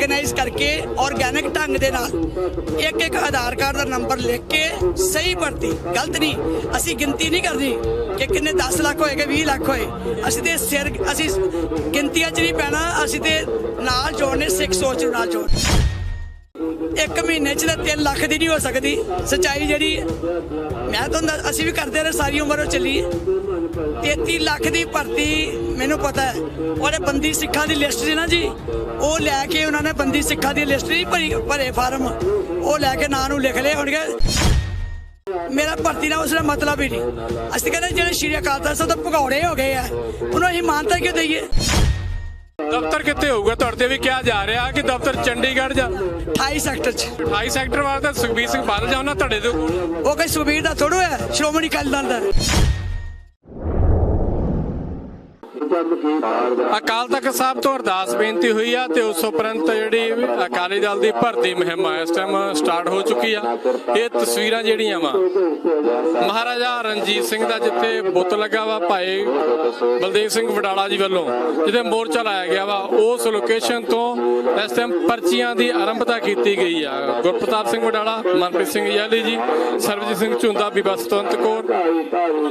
Organise ਕਰਕੇ organic ਢੰਗ ਦੇ ਨਾਲ ਇੱਕ ਇੱਕ ਆਧਾਰ ਕਾਰਡ ਦਾ ਨੰਬਰ ਲਿਖ ਕੇ ਸਹੀ ਭਰਤੀ। ਗਲਤ ਨਹੀਂ। ਅਸੀਂ ਗਿਣਤੀ ਨਹੀਂ ਕਰਨੀ ਕਿ ਕਿੰਨੇ 10 ਲੱਖ ਹੋਏ ਕਿ 20 ਲੱਖ ਹੋਏ। ਅਸੀਂ ਤੇ ਸਿਰ ਅਸੀਂ ਗਿਣਤੀਆਂ 'ਚ ਨਹੀਂ ਪੈਣਾ। ਅਸੀਂ ਤੇ ਨਾਲ ਜੋੜਨੇ, ਸਿੱਖ ਸੋਚ ਨਾਲ ਜੋੜ ਇੱਕ ਮਹੀਨੇ 'ਚ ਤਾਂ 3 ਲੱਖ ਦੀ ਨਹੀਂ ਹੋ ਸਕਦੀ। ਸਚਾਈ ਜਿਹੜੀ ਮੈਂ ਤੁਹਾਨੂੰ ਅਸੀਂ ਵੀ ਕਰਦੇ ਰਹੇ, ਸਾਰੀ ਉਮਰ ਉਹ ਚੱਲੀ। ਹੈ 33 ਲੱਖ ਦੀ ਭਰਤੀ, ਮੈਨੂੰ ਪਤਾ ਹੈ। ਉਹਨੇ ਬੰਦੀ ਸਿੱਖਾਂ ਦੀ ਲਿਸਟ ਸੀ ਨਾ ਜੀ। ਉਹ ਲੈ ਕੇ ਉਹਨਾਂ ਨੇ ਬੰਦੀ ਸਿੱਖਾਂ ਦੀ ਲਿਸਟ ਨਹੀਂ ਭਰੀ, ਭਰੇ ਫਾਰਮ। ਉਹ ਲੈ ਕੇ ਨਾਂ ਨੂੰ ਲਿਖ ਲਏ ਹੋਣਗੇ। ਮੇਰਾ ਭਰਤੀ ਨਾਲ ਉਸ ਦਾ ਮਤਲਬ ਹੀ ਨਹੀਂ। ਅਸੀਂ ਕਹਿੰਦੇ ਜਿਹੜੇ ਸ਼੍ਰੀ ਅਕਾਲ ਤਖਤ ਸਾਹਿਬ ਤੋਂ ਭਗੌੜੇ ਹੋ ਗਏ ਆ, ਉਹਨਾਂ ਨੂੰ ਮਾਨਤਾ ਕਿਉਂ ਦਈਏ? ਦਫ਼ਤਰ ਕਿੱਥੇ ਹੋਊਗਾ? ਤੁਹਾਡੇ ਤੇ ਵੀ ਕਿਹਾ ਜਾ ਰਿਹਾ ਕਿ ਦਫ਼ਤਰ ਚੰਡੀਗੜ੍ਹ ਜਾਂ 28 ਸੈਕਟਰ 'ਚ। 28 ਸੈਕਟਰ ਵਾਲਾ ਤਾਂ ਸੁਖਬੀਰ ਸਿੰਘ ਬਾਦਲ ਜਾਂ ਉਹਨਾਂ ਤੁਹਾਡੇ ਤੋਂ? ਉਹ ਕੋਈ ਸੁਖਬੀਰ ਦਾ ਥੋੜੋ ਹੈ ਸ਼੍ਰੋਮਣੀ ਅਕਾਲੀ ਦਲ ਦਾ। ਅਕਾਲ ਤਖਤ ਸਾਹਿਬ ਤੋਂ ਅਰਦਾਸ ਬੇਨਤੀ ਹੋਈ ਆ ਤੇ ਉਸ ਉਪਰੰਤ ਜਿਹੜੀ ਅਕਾਲੀ ਦਲ ਦੀ ਭਰਤੀ ਮੁਹਿੰਮ ਇਸ ਟਾਈਮ ਸਟਾਰਟ ਹੋ ਚੁੱਕੀ ਆ। ਇਹ ਤਸਵੀਰਾਂ ਜਿਹੜੀਆਂ ਵਾ, ਮਹਾਰਾਜਾ ਰਣਜੀਤ ਸਿੰਘ ਦਾ ਜਿੱਥੇ ਬੁੱਤ ਲੱਗਾ ਵਾ ਭਾਈ ਬਲਦੇਵ ਸਿੰਘ ਵਡਾਲਾ ਜੀ ਵੱਲੋਂ, ਜਿੱਥੇ ਮੋਰਚਾ ਲਾਇਆ ਗਿਆ ਵਾ, ਉਸ ਲੋਕੇਸ਼ਨ ਤੋਂ ਇਸ ਟਾਈਮ ਪਰਚੀਆਂ ਦੀ ਆਰੰਭਤਾ ਕੀਤੀ ਗਈ ਆ। ਗੁਰਪ੍ਰਤਾਪ ਸਿੰਘ ਵਡਾਲਾ, ਮਨਪ੍ਰੀਤ ਸਿੰਘ ਯਾਲੀ ਜੀ, ਸਰਬਜੀਤ ਸਿੰਘ ਝੁੰਦਾ, ਬੀਬਾ ਸਤਵੰਤ ਕੌਰ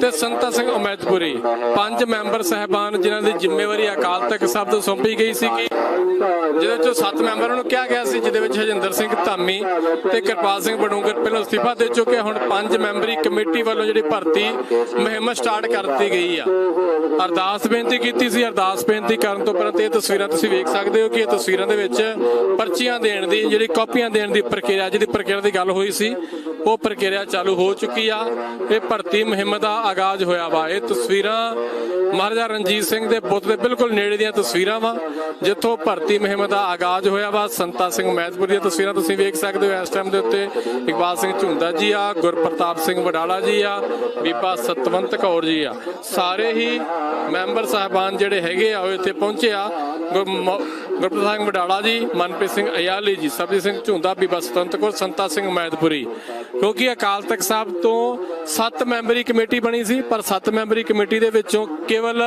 ਤੇ ਸੰਤਾ ਸਿੰਘ ਉਮੈਦਪੁਰੀ, ਪੰਜ ਮੈਂਬਰ ਸਹਿਬਾਨ ਜਿਨ੍ਹਾਂ ਦੀ ਜ਼ਿੰਮੇਵਾਰੀ ਅਕਾਲ ਤਖਤ ਸਾਹਿਬ ਤੋਂ ਸੌਂਪੀ ਗਈ ਸੀ ਕਿ ਜਿਹਦੇ ਵਿੱਚੋਂ ਸੱਤ ਮੈਂਬਰਾਂ ਨੂੰ ਕਿਹਾ ਗਿਆ ਸੀ, ਜਿਹਦੇ ਵਿੱਚ ਹਜਿੰਦਰ ਸਿੰਘ, ਧਾਮੀ ਤੇ ਕਿਰਪਾਲ ਸਿੰਘ ਬਡੂੰਗਰ ਪਹਿਲਾਂ ਅਸਤੀਫਾ ਦੇ ਚੁੱਕੇ ਹੁਣ ਪੰਜ ਮੈਂਬਰੀ ਕਮੇਟੀ ਵੱਲੋਂ ਜਿਹੜੀ ਭਰਤੀ ਮੁਹਿੰਮ ਸਟਾਰਟ ਕਰ ਦਿੱਤੀ ਗਈ ਆ। ਅਰਦਾਸ ਬੇਨਤੀ ਕੀਤੀ ਸੀ। ਅਰਦਾਸ ਬੇਨਤੀ ਕਰਨ ਤੋਂ ਉਪਰੰਤ ਇਹ ਤਸਵੀਰਾਂ ਤੁਸੀਂ ਵੇਖ ਸਕਦੇ ਹੋ ਕਿ ਇਹ ਤਸਵੀਰਾਂ ਦੇ ਵਿੱਚ ਪਰਚੀਆਂ ਦੇਣ ਦੀ, ਜਿਹੜੀ ਕਾਪੀਆਂ ਦੇਣ ਦੀ ਪ੍ਰਕਿਰਿਆ, ਜਿਹਦੀ ਪ੍ਰਕਿਰਿਆ ਦੀ ਗੱਲ ਹੋਈ ਸੀ, ਉਹ ਪ੍ਰਕਿਰਿਆ ਚਾਲੂ ਹੋ ਚੁੱਕੀ ਆ। ਇਹ ਭਰਤੀ ਮੁਹਿੰਮ ਦਾ ਆਗਾਜ਼ ਹੋਇਆ ਵਾ। ਇਹ ਤਸਵੀਰਾਂ ਮਹਾਰਾਜਾ ਰਣਜੀਤ ਸਿੰਘ ਦੇ ਬੁੱਤ ਦੇ ਬਿਲਕੁਲ ਨੇੜੇ ਦੀਆਂ ਤਸਵੀਰਾਂ ਵਾ, ਜਿੱਥੋਂ ਭਰਤੀ ਮੁਹਿੰਮ ਦਾ ਆਗਾਜ਼ ਹੋਇਆ ਵਾ। ਸੰਤਾ ਸਿੰਘ ਮਹਿਤਪੁਰ ਦੀਆਂ ਤਸਵੀਰਾਂ ਤੁਸੀਂ ਵੇਖ ਸਕਦੇ ਹੋ ਇਸ ਟਾਈਮ ਦੇ ਉੱਤੇ। ਇਕਬਾਲ ਸਿੰਘ ਝੁੰਦਾ ਜੀ ਆ, ਗੁਰਪ੍ਰਤਾਪ ਸਿੰਘ ਵਡਾਲਾ ਜੀ ਆ, ਬੀਬਾ ਸਤਵੰਤ ਕੌਰ ਜੀ ਆ। ਸਾਰੇ ਹੀ ਮੈਂਬਰ ਸਾਹਿਬਾਨ ਜਿਹੜੇ ਹੈਗੇ ਆ, ਉਹ ਇੱਥੇ ਪਹੁੰਚੇ ਆ। ਗੁਰਪ੍ਰੀਤ ਸਿੰਘ ਵਡਾਲਾ ਜੀ, ਮਨਪ੍ਰੀਤ ਸਿੰਘ ਅਯਾਲੀ ਜੀ, ਸਰਬਜੀਤ ਸਿੰਘ ਝੁੰਦਾ, ਬੀਬਾ ਸੁਤੰਤ ਕੌਰ, ਸੰਤਾ ਸਿੰਘ ਮੈਦਪੁਰੀ। ਕਿਉਂਕਿ ਅਕਾਲ ਤਖਤ ਸਾਹਿਬ ਤੋਂ 7 ਮੈਂਬਰੀ ਕਮੇਟੀ ਬਣੀ ਸੀ, ਪਰ 7 ਮੈਂਬਰੀ ਕਮੇਟੀ ਦੇ ਵਿੱਚੋਂ ਕੇਵਲ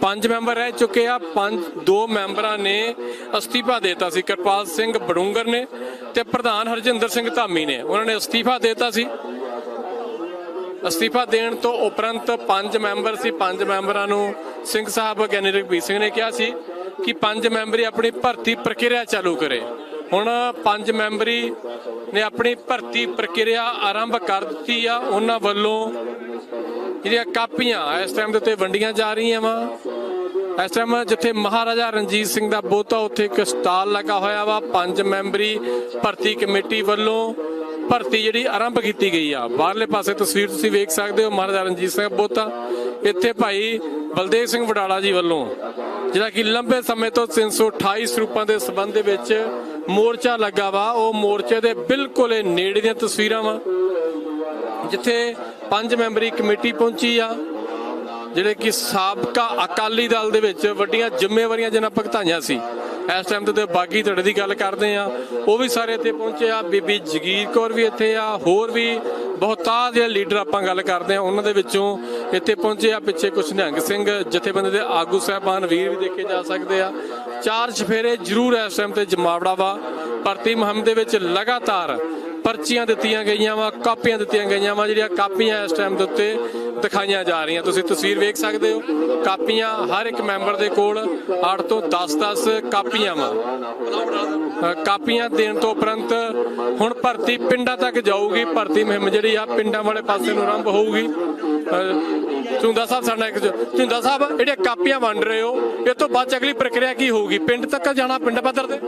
5 ਮੈਂਬਰ ਰਹਿ ਚੁੱਕੇ ਆ, ਪੰਜ, ਦੋ ਮੈਂਬਰਾਂ ਨੇ ਅਸਤੀਫਾ ਦੇਤਾ ਸੀ। ਕਿਰਪਾਲ ਸਿੰਘ ਬੜੂੰਗਰ ਨੇ ਤੇ ਪ੍ਰਧਾਨ ਹਰਜਿੰਦਰ ਸਿੰਘ ਧਾਮੀ ਨੇ। ਉਹਨਾਂ ਨੇ ਅਸਤੀਫਾ ਦੇਤਾ ਸੀ। ਅਸਤੀਫਾ ਦੇਣ ਤੋਂ ਉਪਰੰਤ ਪੰਜ ਮੈਂਬਰ ਸੀ। ਪੰਜ ਮੈਂਬਰਾਂ ਨੂੰ ਸਿੰਘ ਸਾਹਿਬ ਗਿਆਨੀ ਰਘਬੀਰ ਸਿੰਘ ਨੇ ਕਿਹਾ ਸੀ। ਕਿ ਪੰਜ ਮੈਂਬਰੀ ਆਪਣੀ ਭਰਤੀ ਪ੍ਰਕਿਰਿਆ ਚਾਲੂ ਕਰੇ। ਹੁਣ ਪੰਜ ਮੈਂਬਰੀ ਨੇ ਆਪਣੀ ਭਰਤੀ ਪ੍ਰਕਿਰਿਆ ਆਰੰਭ ਕਰ ਦਿੱਤੀ ਆ। ਉਹਨਾਂ ਵੱਲੋਂ ਜਿਹੜੀਆਂ ਕਾਪੀਆਂ, ਇਸ ਟਾਈਮ ਦੇ ਉੱਤੇ ਵੰਡੀਆਂ ਜਾ ਰਹੀਆਂ ਵਾ। ਇਸ ਟਾਈਮ ਜਿੱਥੇ ਮਹਾਰਾਜਾ ਰਣਜੀਤ ਸਿੰਘ ਦਾ ਬੋਤਾ, ਉੱਥੇ ਇੱਕ ਸਟਾਲ ਲੱਗਾ ਹੋਇਆ ਵਾ। ਪੰਜ ਮੈਂਬਰੀ ਭਰਤੀ ਕਮੇਟੀ ਵੱਲੋਂ ਭਰਤੀ ਜਿਹੜੀ ਆਰੰਭ ਕੀਤੀ ਗਈ ਆ। ਬਾਹਰਲੇ ਪਾਸੇ ਤਸਵੀਰ ਤੁਸੀਂ ਵੇਖ ਸਕਦੇ ਹੋ, ਮਹਾਰਾਜਾ ਰਣਜੀਤ ਸਿੰਘ ਦਾ ਬੋਤਾ। ਇੱਥੇ ਭਾਈ ਬਲਦੇਵ ਸਿੰਘ ਵਡਾਲਾ ਜੀ ਵੱਲੋਂ ਜਿਹੜਾ ਕਿ ਲੰਬੇ ਸਮੇਂ ਤੋਂ 328 ਸਰੂਪਾਂ ਦੇ ਸਬੰਧ ਦੇ ਵਿੱਚ ਮੋਰਚਾ ਲੱਗਾ ਵਾ, ਉਹ ਮੋਰਚੇ ਦੇ ਬਿਲਕੁਲ ਇਹ ਨੇੜੇ ਦੀਆਂ ਤਸਵੀਰਾਂ ਵਾ, ਜਿੱਥੇ ਪੰਜ ਮੈਂਬਰੀ ਕਮੇਟੀ ਪਹੁੰਚੀ ਆ, ਜਿਹੜੇ ਕਿ ਸਾਬਕਾ ਅਕਾਲੀ ਦਲ ਦੇ ਵਿੱਚ ਵੱਡੀਆਂ ਜ਼ਿੰਮੇਵਾਰੀਆਂ ਜਿਹਨਾਂ ਭੁਗਤਾਈਆਂ ਸੀ। ਇਸ ਟਾਈਮ ਤੇ ਬਾਗੀ ਧੜੇ ਦੀ ਗੱਲ ਕਰਦੇ ਆ ਉਹ ਵੀ ਸਾਰੇ ਇੱਥੇ ਪਹੁੰਚੇ ਆ। ਬੀਬੀ ਜਗੀਰ ਕੌਰ ਵੀ ਇੱਥੇ ਆ। ਹੋਰ ਵੀ ਬਹੁਤਾ ਜਿਹੜੇ ਲੀਡਰ ਆਪਾਂ ਗੱਲ ਕਰਦੇ ਆ ਉਹਨਾਂ ਦੇ ਵਿੱਚੋਂ ਇੱਥੇ ਪਹੁੰਚੇ ਆ ਪਿੱਛੇ ਕੁਛ ਨਿਹੰਗ ਸਿੰਘ, ਜਥੇਬੰਦੀ ਦੇ ਆਗੂ ਸਾਹਿਬਾਨ ਵੀਰ ਵੀ ਦੇਖੇ ਜਾ ਸਕਦੇ ਆ। ਚਾਰ ਚਫੇਰੇ ਜ਼ਰੂਰ ਇਸ ਟਾਈਮ ਤੇ ਜਮਾਵੜਾ ਵਾ। ਭਰਤੀ ਮੁਹਿੰਮ ਦੇ ਵਿੱਚ ਲਗਾਤਾਰ ਪਰਚੀਆਂ ਦਿੱਤੀਆਂ ਗਈਆਂ ਵਾ, ਕਾਪੀਆਂ ਦਿੱਤੀਆਂ ਗਈਆਂ ਵਾ। ਜਿਹੜੀਆਂ ਕਾਪੀਆਂ ਇਸ ਟਾਈਮ ਦੇ ਉੱਤੇ ਦਿਖਾਈਆਂ ਜਾ ਰਹੀਆਂ। ਤੁਸੀਂ ਤਸਵੀਰ ਵੇਖ ਸਕਦੇ ਹੋ, ਕਾਪੀਆਂ ਹਰ ਇੱਕ ਮੈਂਬਰ ਦੇ ਕੋਲ 8 ਤੋਂ 10-10 ਕਾਪੀਆਂ ਵਾ। ਕਾਪੀਆਂ ਦੇਣ ਤੋਂ ਉਪਰੰਤ ਹੁਣ ਭਰਤੀ ਪਿੰਡਾਂ ਤੱਕ ਜਾਊਗੀ। ਭਰਤੀ ਮੁਹਿੰਮ ਜਿਹੜੀ ਆ, ਪਿੰਡਾਂ ਵਾਲੇ ਪਾਸੇ ਨੂੰ ਆਰੰਭ ਹੋਊਗੀ। ਅ, ਸਾਹਿਬ ਸਾਡਾ ਇੱਕ ਝੁੰਦਾ ਸਾਹਿਬ ਜਿਹੜੀਆਂ ਕਾਪੀਆਂ ਵੰਡ ਰਹੇ ਹੋ ਇਹ ਤੋਂ ਬਾਅਦ ਅਗਲੀ ਪ੍ਰਕਿਰਿਆ ਕੀ ਹੋਊਗੀ? ਪਿੰਡ ਤੱਕ ਜਾਣਾ ਪਿੰਡ ਪੱਧਰ ਤੇ?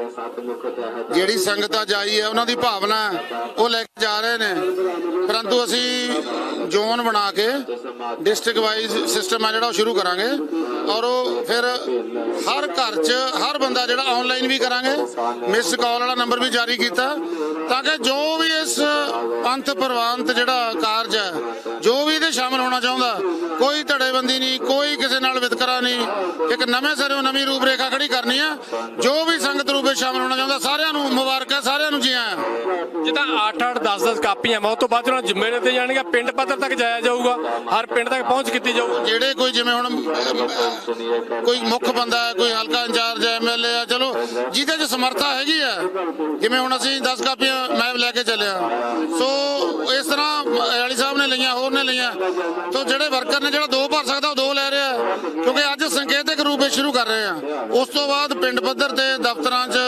ਜਿਹੜੀ ਸੰਗਤ ਅੱਜ ਆਈ ਹੈ ਉਹਨਾਂ ਦੀ ਭਾਵਨਾ ਉਹ ਲੈ ਕੇ ਜਾ ਰਹੇ ਨੇ। ਪਰੰਤੂ ਅਸੀਂ ਜ਼ੋਨ ਬਣਾ ਕੇ ਡਿਸਟ੍ਰਿਕਟ ਵਾਈਜ਼ ਸਿਸਟਮ ਹੈ ਜਿਹੜਾ ਉਹ ਸ਼ੁਰੂ ਕਰਾਂਗੇ। ਔਰ ਉਹ ਫਿਰ ਹਰ ਘਰ 'ਚ ਹਰ ਬੰਦਾ ਜਿਹੜਾ ਆਨਲਾਈਨ ਵੀ ਕਰਾਂਗੇ। ਮਿਸ ਕਾਲ ਵਾਲਾ ਨੰਬਰ ਵੀ ਜਾਰੀ ਕੀਤਾ ਤਾਂ ਕਿ ਜੋ ਵੀ ਇਸ ਪੰਥ ਪ੍ਰਵਾਨਤ ਜਿਹੜਾ ਕਾਰਜ ਹੈ ਜੋ ਇਹਦੇ ਸ਼ਾਮਲ ਹੋਣਾ ਚਾਹੁੰਦਾ? ਕੋਈ ਧੜੇਬੰਦੀ ਨਹੀਂ ਕੋਈ ਕਿਸੇ ਨਾਲ ਵਿਤਕਰਾ ਨਹੀਂ। ਇੱਕ ਨਵੇਂ ਸਿਰੋਂ ਨਵੀਂ ਰੂਪਰੇਖਾ ਖੜੀ ਕਰਨੀ ਹੈ ਜੋ ਵੀ ਸੰਗਤ ਰੂਪ ਵਿੱਚ ਸ਼ਾਮਲ ਹੋਣਾ ਚਾਹੁੰਦਾ ਸਾਰਿਆਂ ਨੂੰ ਮੁਬਾਰਕਾਂ ਸਾਰਿਆਂ ਨੂੰ ਜੀ ਆਇਆਂ ਜਿੱਦਾਂ 8 8 10 10 ਕਾਪੀਆਂ ਉਹ ਤੋਂ ਬਾਅਦ ਉਹਨਾਂ ਜ਼ਿੰਮੇਵਾਰੀ ਤੇ ਜਾਣਗੇ ਪਿੰਡ ਪੱਧਰ ਤੱਕ ਜਾਇਆ ਜਾਊਗਾ। ਹਰ ਪਿੰਡ ਤੱਕ ਪਹੁੰਚ ਕੀਤੀ ਜਾਊਗੀ ਜਿਹੜੇ ਕੋਈ ਜਿਵੇਂ ਹੁਣ ਕੋਈ ਮੁੱਖ ਬੰਦਾ ਹੈ ਕੋਈ ਹਲਕਾ ਇੰਚਾਰਜ ਹੈ ਐਮਐਲਏ ਆ ਚਲੋ ਜਿਹਦੇ 'ਚ ਸਮਰੱਥਾ ਹੈਗੀ ਆ ਜਿਵੇਂ ਹੁਣ ਅਸੀਂ 10 ਕਾਪੀਆਂ ਮੈਂ ਲੈ ਕੇ ਚੱਲਿਆ। ਸੋ ਇਸ ਤਰ੍ਹਾਂ ਵਾਲੀ ਸਾਹਿਬ ਨੇ ਲਈਆਂ ਹੋਰ ਨੇ ਲਈਆਂ। ਸੋ ਜਿਹੜੇ ਵਰਕਰ ਨੇ ਜਿਹੜਾ ਦੋ ਭਰ ਸਕਦਾ ਉਹ ਦੋ ਲੈ ਰਿਹਾ ਕਿਉਂਕਿ ਅੱਜ ਸੰਕੇਤਕ ਰੂਪ ਵਿੱਚ ਸ਼ੁਰੂ ਕਰ ਰਹੇ ਆ ਉਸ ਤੋਂ ਬਾਅਦ ਪਿੰਡ ਪੱਧਰ ਤੇ ਦਫ਼ਤਰਾਂ 'ਚ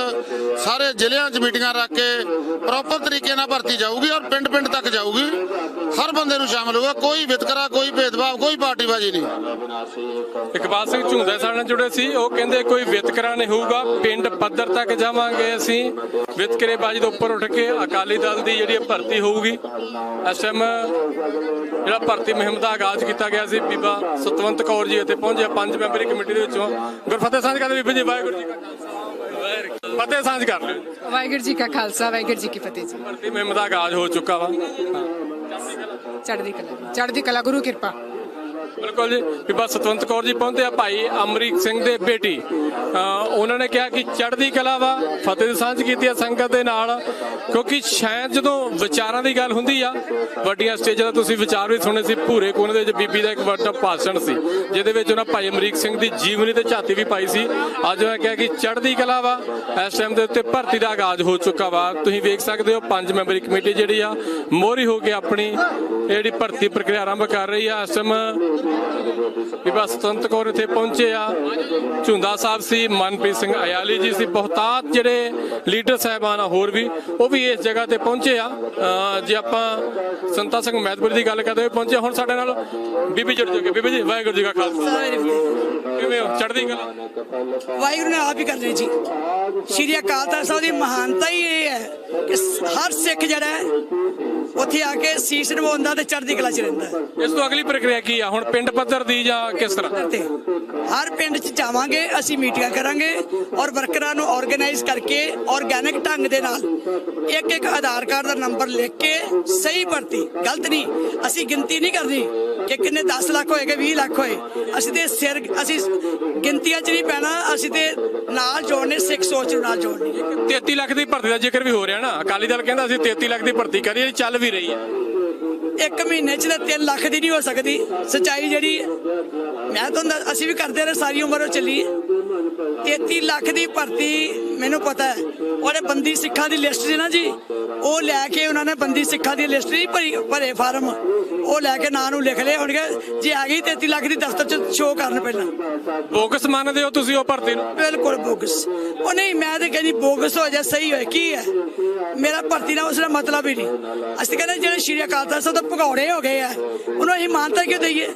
ਸਾਰੇ ਜ਼ਿਲ੍ਹਿਆਂ 'ਚ ਮੀਟਿੰਗਾਂ ਰੱਖ ਕੇ ਪ੍ਰੋਪਰ ਤਰੀਕੇ ਨਾਲ ਭਰਤੀ ਜਾਊਗੀ ਔਰ ਪਿੰਡ ਪਿੰਡ ਤੱਕ ਜਾਊਗੀ। ਹਰ ਬੰਦੇ ਨੂੰ ਸ਼ਾਮਲ ਹੋਊਗਾ। ਕੋਈ ਵਿਤਕਰਾ, ਕੋਈ ਭੇਦਭਾਵ, ਕੋਈ ਪਾਰਟੀਬਾਜ਼ੀ ਨਹੀਂ। ਇਕਬਾਲ ਸਿੰਘ ਝੁੰਦਾ ਸਾਡੇ ਨਾਲ ਜੁੜੇ ਸੀ। ਉਹ ਕਹਿੰਦੇ ਕੋਈ ਵਿਤਕਰਾ ਨਹੀਂ ਹੋਊਗਾ। ਪਿੰਡ ਪੱਧਰ ਤੱਕ ਜਾਵਾਂਗੇ ਅਸੀਂ। ਵਿਤਕਰੇਬਾਜ਼ੀ ਦੇ ਉੱਪਰ ਉੱਠ ਕੇ ਅਕਾਲੀ ਦਲ ਦੀ ਜਿਹੜੀ ਭਰਤੀ ਹੋਊਗੀ ਇਸ ਟਾਈਮ ਜਿਹੜਾ ਭਰਤੀ ਮੁਹਿੰਮ ਦਾ ਆਗਾਜ਼ ਕੀਤਾ ਗਿਆ ਸੀ। ਬੀਬਾ ਸਤਵੰਤ ਕੌਰ ਜੀ ਇੱਥੇ ਪਹੁੰਚੇ। ਪੰਜ ਮੈਂਬਰੀ ਕਮੇਟੀ ਦੇ ਵਿੱਚੋਂ ਗੁਰਫਤਿਹ ਸਾਂਝ ਕਰਦੇ ਬੀਬੀ ਜੀ ਵਾਹਿਗੁਰੂ ਜੀ ਕਾ ਖਾਲਸਾ। ਫਤਿਹ ਸਾਂਝ ਕਰ ਲਿਓ। ਵਾਹਿਗੁਰੂ ਜੀ ਕਾ ਖਾਲਸਾ ਵਾਹਿਗੁਰੂ ਜੀ ਕੀ ਫਤਿਹ ਜੀ। ਭਰਤੀ ਮੁਹਿੰਮ ਦਾ ਆਗਾਜ਼ ਹੋ ਚੁੱਕਾ ਵਾ। ਚੜ੍ਹਦੀ ਕਲਾ ਚੜ੍ਹਦੀ ਕਲਾ ਗੁਰੂ ਕਿਰਪਾ। ਬਿਲਕੁਲ ਜੀ ਬੀਬਾ ਸਤਵੰਤ ਕੌਰ ਜੀ ਪਹੁੰਚੇ ਆ ਭਾਈ ਅਮਰੀਕ ਸਿੰਘ ਦੇ ਬੇਟੀ। ਉਹਨਾਂ ਨੇ ਕਿਹਾ ਕਿ ਚੜ੍ਹਦੀ ਕਲਾ ਵਾ, ਫਤਿਹ ਦੀ ਸਾਂਝ ਕੀਤੀ ਆ ਸੰਗਤ ਦੇ ਨਾਲ, ਕਿਉਂਕਿ ਸ਼ਾਇਦ ਜਦੋਂ ਵਿਚਾਰਾਂ ਦੀ ਗੱਲ ਹੁੰਦੀ ਆ, ਵੱਡੀਆਂ ਸਟੇਜਾਂ ਦਾ ਤੁਸੀਂ ਵਿਚਾਰ ਵੀ ਸੁਣੇ ਸੀ, ਭੂਰੇ ਕੋਨੇ ਦੇ ਵਿੱਚ ਬੀਬੀ ਦਾ ਇੱਕ ਵੱਡਾ ਭਾਸ਼ਣ ਸੀ, ਜਿਹਦੇ ਵਿੱਚ ਉਹਨਾਂ ਭਾਈ ਅਮਰੀਕ ਸਿੰਘ ਦੀ ਜੀਵਨੀ ਤੇ ਝਾਤੀ ਵੀ ਪਾਈ ਸੀ। ਅੱਜ ਉਹਨਾਂ ਕਿਹਾ ਕਿ ਚੜ੍ਹਦੀ ਕਲਾ ਵਾ, ਇਸ ਟਾਈਮ ਦੇ ਉੱਤੇ ਭਰਤੀ ਦਾ ਆਗਾਜ਼ ਹੋ ਚੁੱਕਾ ਵਾ। ਤੁਸੀਂ ਵੇਖ ਸਕਦੇ ਹੋ, ਪੰਜ ਮੈਂਬਰੀ ਕਮੇਟੀ ਜਿਹੜੀ ਆ, ਮੋਹਰੀ ਹੋ ਕੇ ਆਪਣੀ ਜਿਹੜੀ ਭਰਤੀ ਪ੍ਰਕਿਰਿਆ ਆਰੰਭ ਕਰ ਰਹੀ ਆ, ਇਸ ਟਾਈਮ ਬੀਬਾ ਸਤੰਤ ਕੌਰ ਇੱਥੇ ਪਹੁੰਚੇ ਆ ਝੁੰਦਾ ਸਾਹਿਬ ਸੀ, ਮਨਪ੍ਰੀਤ ਸਿੰਘ ਅਯਾਲੀ ਜੀ ਸੀ, ਬਹੁਤਾਤ ਜਿਹੜੇ ਲੀਡਰ ਸਾਹਿਬਾਨ ਆ, ਹੋਰ ਵੀ, ਉਹ ਵੀ ਇਸ ਜਗ੍ਹਾ ਤੇ ਪਹੁੰਚੇ ਆ। ਜੇ ਆਪਾਂ ਸੰਤਾ ਸਿੰਘ ਮਹਿਦਪੁਰ ਦੀ ਗੱਲ ਕਰਦੇ ਹੋਏ ਪਹੁੰਚੇ, ਹੁਣ ਸਾਡੇ ਨਾਲ ਬੀਬੀ ਜੁੜ ਚੁੱਕੇ ਬੀਬੀ ਜੀ, ਵਾਹਿਗੁਰੂ ਜੀ ਕਾ ਖਾਲਸਾ। ਕਿਵੇਂ ਹੋ? ਚੜ੍ਹਦੀ ਕਲਾ? ਵਾਹਿਗੁਰੂ ਨੇ ਆਪ ਹੀ ਕਰਨੀ ਜੀ। ਸ਼੍ਰੀ ਅਕਾਲ ਤਖਤ ਸਾਹਿਬ ਦੀ ਮਹਾਨਤਾ ਹੀ ਇਹ ਹੈ। ਕਿ ਹਰ ਸਿੱਖ ਜਿਹੜਾ ਉੱਥੇ ਆ ਕੇ ਸੀਸ ਨਿਵਾਉਂਦਾ ਤੇ ਚੜ੍ਹਦੀ ਕਲਾ ਚ ਰਹਿੰਦਾ। ਇਸ ਤੋਂ ਅਗਲੀ ਪ੍ਰਕਿਰਿਆ ਕੀ ਆ? ਹੁਣ ਪਿੰਡ ਪੱਧਰ ਦੀ ਜਾਂ ਕਿਸ ਤਰ੍ਹਾਂ? ਤੇ ਹਰ ਪਿੰਡ 'ਚ ਜਾਵਾਂਗੇ ਅਸੀਂ ਮੀਟਿੰਗਾਂ ਕਰਾਂਗੇ ਔਰ ਵਰਕਰਾਂ ਨੂੰ ਆਰਗੇਨਾਈਜ਼ ਕਰਕੇ ਆਰਗੈਨਿਕ ਢੰਗ ਦੇ ਨਾਲ ਇੱਕ ਇੱਕ ਆਧਾਰ ਕਾਰਡ ਦਾ ਨੰਬਰ ਲਿਖ ਕੇ ਸਹੀ ਭਰਤੀ। ਗਲਤ ਨਹੀਂ ਅਸੀਂ ਗਿਣਤੀ ਨਹੀਂ ਕਰਨੀ। ਕਿ ਕਿੰਨੇ 10 ਲੱਖ ਹੋਏਗੇ 20 ਲੱਖ ਹੋਏ। ਅਸੀਂ ਤੇ ਸਿਰ ਅਸੀਂ ਗਿਣਤੀਆਂ 'ਚ ਨਹੀਂ ਪੈਣਾ ਅਸੀਂ ਤੇ ਨਾਲ ਜੋੜਨੇ ਸਿੱਖ ਸੋਚ ਨੂੰ ਨਾਲ ਜੋੜਨੀ। 33 ਲੱਖ ਦੀ ਭਰਤੀ ਦਾ ਜ਼ਿਕਰ ਵੀ ਹੋ ਰਿਹਾ ਨਾ। ਅਕਾਲੀ ਦਲ ਕਹਿੰਦਾ ਅਸੀਂ 33 ਲੱਖ ਦੀ ਭਰਤੀ ਕਰੀ ਜਿਹੜੀ ਚੱਲ ਵੀ ਰਹੀ ਹੈ। ਇੱਕ ਮਹੀਨੇ 'ਚ ਤਾਂ 3 ਲੱਖ ਦੀ ਨਹੀਂ ਹੋ ਸਕਦੀ। ਸਚਾਈ ਜਿਹੜੀ। ਮੈਂ ਤਾਂ ਅਸੀਂ ਵੀ ਕਰਦੇ ਰਹੇ ਸਾਰੀ ਉਮਰ ਉਹ ਚੱਲੀ ਹੈ 33 ਲੱਖ ਦੀ ਭਰਤੀ ਮੈਨੂੰ ਪਤਾ ਹੈ। ਉਹਨੇ ਬੰਦੀ ਸਿੱਖਾਂ ਦੀ ਲਿਸਟ ਸੀ ਨਾ ਜੀ ਉਹ ਲੈ ਕੇ ਉਹਨਾਂ ਨੇ ਬੰਦੀ ਸਿੱਖਾਂ ਦੀ ਲਿਸਟ ਨਹੀਂ ਭਰੀ ਭਰੇ ਫਾਰਮ। ਉਹ ਲੈ ਕੇ ਨਾਂ ਨੂੰ ਲਿਖ ਲਏ ਹੋਣਗੇ। ਜੇ ਆ ਗਈ 33 ਲੱਖ ਦੀ ਦਫ਼ਤਰ 'ਚ ਸ਼ੋਅ ਕਰਨ ਪਹਿਲਾਂ। ਬੋਗਸ ਮੰਨਦੇ ਹੋ ਤੁਸੀਂ ਉਹ ਭਰਤੀ ਨੂੰ? ਬਿਲਕੁਲ ਬੋਗਸ। ਉਹ ਨਹੀਂ ਮੈਂ ਤੇ ਕਹਿੰਦੀ ਬੋਗਸ ਹੋ ਜਾ ਸਹੀ ਹੋਏ। ਕੀ ਹੈ? ਮੇਰਾ ਭਰਤੀ ਨਾਲ ਉਸ ਦਾ ਮਤਲਬ ਹੀ ਨਹੀਂ। ਅਸੀਂ ਕਹਿੰਦੇ ਜਿਹੜੇ ਸ਼੍ਰੀ ਅਕਾਲ ਤਖਤ ਸਾਹਿਬ ਤੋਂ ਭਗੌੜੇ ਹੋ ਗਏ ਆ ਉਹਨੂੰ ਅਸੀਂ ਮਾਨਤਾ ਕਿਉਂ ਦਈਏ?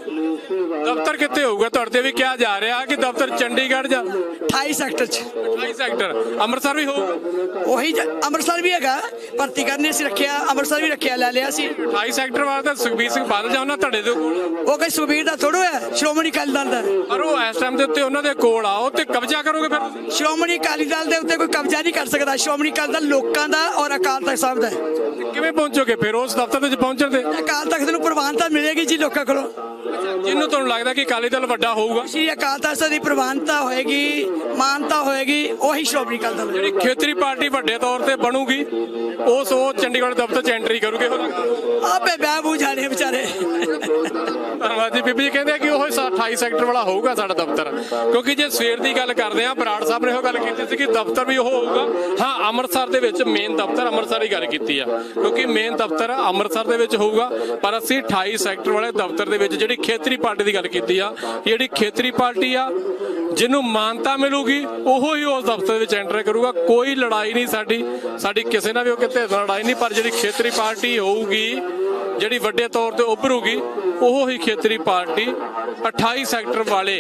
ਦਫ਼ਤਰ ਕਿੱਥੇ ਹੋਊਗਾ? ਤੁਹਾਡੇ ਤੇ ਵੀ ਕਿਹਾ ਜਾ ਰਿਹਾ ਕਿ ਦਫ਼ਤਰ ਚੰਡੀਗੜ੍ਹ ਜਾਂ 28 ਸੈਕਟਰ 'ਚ। 28 ਸੈਕਟਰ। ਅੰਮ੍ਰਿਤਸਰ ਵੀ ਹੋਊਗਾ। ਉਹੀ ਜ- ਅੰਮ੍ਰਿਤਸਰ ਵੀ ਹੈਗਾ ਭਰਤੀ ਕਰਨੀ ਅਸੀਂ ਰੱਖਿਆ ਅੰਮ੍ਰਿਤਸਰ ਵੀ ਰੱਖਿਆ ਲੈ ਲਿਆ ਸੀ। 28 ਸੈਕਟਰ ਵਾਲਾ ਤਾਂ ਸੁਖਬੀਰ ਸਿੰਘ ਬਾਦਲ ਜਾਂ ਉਹਨਾਂ ਤੁਹਾਡੇ ਦੇ ਕੋਲ? ਉਹ ਕੋਈ ਸੁਬੀਰ ਦਾ ਥੋੜੋ ਹੈ ਸ਼੍ਰੋਮਣੀ ਅਕਾਲੀ ਦਲ ਦਾ। ਹੈ। ਪਰ ਉਹ ਇਸ ਟਾਈਮ ਦੇ ਉੱਤੇ ਉਹਨਾਂ ਦੇ ਕੋਲ ਆਓ ਤੇ ਕਬਜ਼ਾ ਕਰੋਗੇ ਫਿਰ ਤੁਸੀਂ। ਸ਼੍ਰੋਮਣੀ ਅਕਾਲੀ ਦਲ ਦੇ ਉੱਤੇ ਕੋਈ ਕਬਜ਼ਾ ਨਹੀਂ ਕਰ ਸਕਦਾ। ਸ਼੍ਰੋਮਣੀ ਅਕਾਲੀ ਦਲ ਲੋਕਾਂ ਦਾ ਔਰ ਅਕਾਲ ਤਖਤ ਸਾਹਿਬ ਦਾ ਹੈ। ਤੇ ਕਿਵੇਂ ਪਹੁੰਚੋਗੇ ਫਿਰ ਉਸ ਦਫ਼ਤਰ ਦੇ ਵਿੱਚ ਪਹੁੰਚਣ ਦੇ ਅਕਾਲ ਤਖਤ ਨੂੰ ਪ੍ਰਵਾਨਤਾ ਮਿਲੇਗੀ ਜੀ ਲੋਕਾਂ ਕੋਲੋਂ। ਜਿਹਨੂੰ ਤੁਹਾਨੂੰ ਲੱਗਦਾ ਕਿ ਅਕਾਲੀ ਦਲ ਵੱਡਾ ਹੋਊਗਾ? ਸ਼੍ਰੀ ਅਕਾਲ ਤਖਤ ਸਾਹਿਬ ਦੀ ਪ੍ਰਵਾਨਤਾ ਹੋਏਗੀ ਮਾਨਤਾ ਹੋਏਗੀ ਉਹੀ ਸ਼੍ਰੋਮਣੀ ਦਲ ਜਿਹੜੀ ਖੇਤਰੀ ਪਾਰਟੀ ਵੱਡੇ ਤੌਰ ਤੇ ਬਣੂਗੀ ਉਸ ਉਹ ਚੰਡੀਗੜ੍ਹ ਦਫ਼ਤਰ 'ਚ ਐਂਟਰੀ ਕਰੂਗੇ ਉਹ ਆਪੇ ਬਹਿ ਬੂ ਜਾਣੇ ਵਿਚਾਰੇ। ਧੰਨਵਾਦ ਜੀ ਬੀਬੀ ਜੀ ਕਹਿੰਦੇ ਉਹ 28 ਸੈਕਟਰ ਵਾਲਾ ਹੋਊਗਾ ਸਾਡਾ ਦਫ਼ਤਰ। ਕਿਉਂਕਿ ਜੇ ਸਵੇਰ ਦੀ ਗੱਲ ਕਰਦੇ ਆ ਬਰਾੜ ਸਾਹਿਬ ਨੇ ਉਹ ਗੱਲ ਕੀਤੀ ਸੀ ਕਿ ਦਫ਼ਤਰ ਵੀ ਉਹ ਹੋਊਗਾ। ਹਾਂ, ਅੰਮ੍ਰਿਤਸਰ ਦੇ ਵਿੱਚ ਮੇਨ ਦਫ਼ਤਰ ਅੰਮ੍ਰਿਤਸਰ ਦੀ ਗੱਲ ਕੀਤੀ ਆ। ਕਿਉਂਕਿ ਮੇਨ ਦਫ਼ਤਰ ਅੰਮ੍ਰਿਤਸਰ ਦੇ ਵਿੱਚ ਹੋਊਗਾ। ਪਰ ਅਸੀਂ 28 ਸੈਕਟਰ ਵਾਲੇ ਦਫ਼ਤਰ ਦੇ ਵਿੱਚ ਜਿਹੜੀ ਖੇਤਰੀ ਪਾਰਟੀ ਦੀ ਗੱਲ ਕੀਤੀ ਆ, ਜਿਹੜੀ ਖੇਤਰੀ ਪਾਰਟੀ ਆ, ਜਿਹਨੂੰ ਮਾਨਤਾ ਮਿਲੂਗੀ, ਉਹ ਹੀ ਉਸ ਦਫ਼ਤਰ ਵਿੱਚ ਐਂਟਰ ਕਰੂਗਾ। ਕੋਈ ਲੜਾਈ ਨਹੀਂ ਸਾਡੀ ਸਾਡੀ ਕਿਸੇ ਨਾਲ ਵੀ ਉਹ ਕਿਤੇ ਲੜਾਈ ਨਹੀਂ, ਪਰ ਜਿਹੜੀ ਖੇਤਰੀ ਪਾਰਟੀ ਹੋਊਗੀ ਜਿਹੜੀ ਵੱਡੇ ਤੌਰ ਤੇ ਉੱਭਰੂਗੀ ਉਹ ਹੀ ਖੇਤਰੀ ਪਾਰਟੀ 28 ਸੈਕਟਰ ਵਾਲੇ